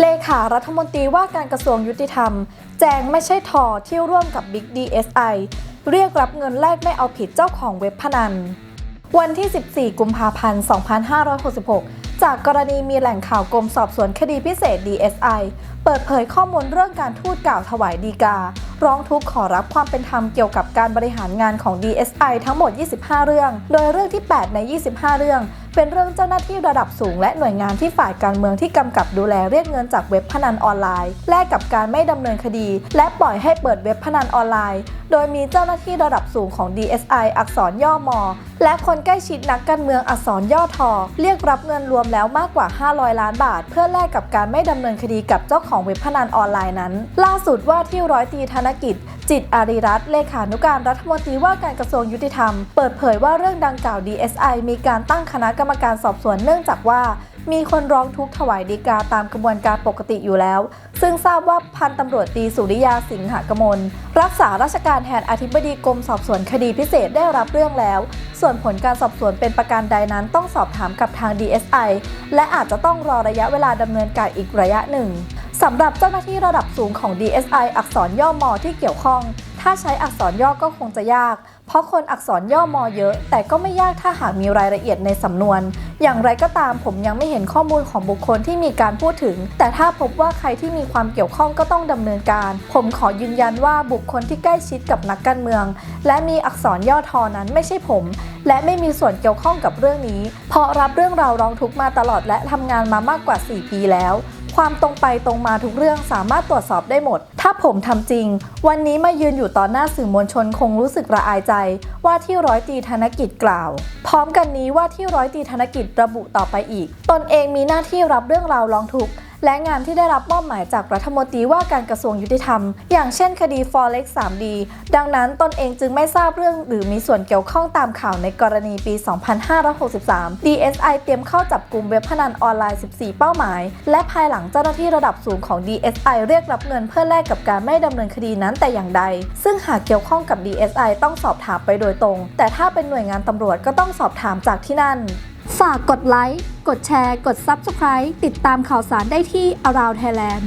เลขารัฐมนตรีว่าการกระทรวงยุติธรรม แจงไม่ใช่ทอที่ร่วมกับบิ๊ก DSI เรียกรับเงินแลกไม่เอาผิดเจ้าของเว็บพนัน วันที่ 14 กุมภาพันธ์ 2566 จากกรณีมีแหล่งข่าวกรมสอบสวนคดีพิเศษ DSI เปิดเผยข้อมูลเรื่องการทูตกล่าวถวายดีกา ร้องทุกข์ขอรับความเป็นธรรมเกี่ยวกับการบริหารงานของ DSI ทั้งหมด 25 เรื่อง โดยเรื่องที่ 8 ใน 25 เรื่อง เป็นเรื่องเจ้าหน้าที่ระดับสูงและหน่วยงานที่ฝ่ายการเมืองที่กำกับดูแลเรียกเงินจากเว็บพนันออนไลน์ แลกกับการไม่ดำเนินคดี และปล่อยให้เปิดเว็บพนันออนไลน์ โดยมีเจ้าหน้าที่ระดับสูงของ DSI อักษรย่อมอ และคนใกล้ชิดนักการเมืองอักษรย่อทอ เรียกรับเงินรวมแล้วมากกว่า 500 ล้านบาท เพื่อแลกกับการไม่ดำเนินคดีกับเจ้าของเว็บพนันออนไลน์นั้น ล่าสุดว่าที่ร้อยตรีธนกิจ จิตอารีรัตนเลขานุการรัฐมนตรีว่าการกระทรวงยุติธรรม เปิดเผยว่าเรื่องดังกล่าว DSI มีการตั้งคณะกรรมการสอบสวนเนื่องจากว่า มีคนร้องทุกข์ถวายดีกาตามกระบวนการปกติอยู่แล้ว ซึ่งทราบว่าพันตำรวจตีสุริยาสิงหกมลรักษาราชการแทนอธิบดีกรมสอบสวนคดีพิเศษได้รับเรื่องแล้ว ส่วนผลการสอบสวนเป็นประการใดนั้นต้องสอบถามกับทาง DSI และอาจจะต้องรอระยะเวลาดำเนินการอีกระยะหนึ่งสำหรับเจ้าหน้าที่ระดับสูงของ DSI อักษรย่อมอที่เกี่ยวข้อง ถ้าใช้อักษรย่อก็คงจะยาก เพราะคนอักษรย่อมอเยอะ แต่ก็ไม่ยากถ้าหากมีรายละเอียดในสำนวน อย่างไรก็ตามผมยังไม่เห็นข้อมูลของบุคคลที่มีการพูดถึง แต่ถ้าพบว่าใครที่มีความเกี่ยวข้องก็ต้องดำเนินการ ผมขอยืนยันว่าบุคคลที่ใกล้ชิดกับนักการเมือง และมีอักษรย่อทอนั้นไม่ใช่ผม และไม่มีส่วนเกี่ยวข้องกับเรื่องนี้ เพราะรับเรื่องราวร้องทุกข์มาตลอดและทำงานมามากกว่า 4 ปีแล้ว ความตรงไปตรงมาทุกเรื่องสามารถตรวจสอบได้หมด ถ้าผมทำจริง วันนี้มายืนอยู่ต่อหน้าสื่อมวลชนคงรู้สึกระอายใจ ว่าที่ร้อยตีธนกิจกล่าว พร้อมกันนี้ว่าที่ร้อยตีธนกิจระบุต่อไปอีก ตนเองมีหน้าที่รับเรื่องราวร้องทุกข์ และงานที่ได้รับมอบหมายจากรัฐมนตรีว่าการกระทรวงยุติธรรม อย่างเช่นคดี Forex 3D ดังนั้นตนเองจึงไม่ทราบเรื่องหรือมีส่วนเกี่ยวข้องตามข่าวในกรณีปี 2563 DSI เตรียมเข้าจับกลุ่มเว็บพนันออนไลน์ 14 เป้าหมาย และภายหลังเจ้าหน้าที่ระดับสูงของ DSI เรียกรับเงินเพื่อแลกกับการไม่ดำเนินคดีนั้นแต่อย่างใด ซึ่งหากเกี่ยวข้องกับ DSI ต้องสอบถามไปโดยตรง แต่ถ้าเป็นหน่วยงานตำรวจก็ต้องสอบถามจากที่นั่น ฝากกดไลค์ กดแชร์ กด Subscribe ติดตามข่าวสารได้ที่ Around Thailand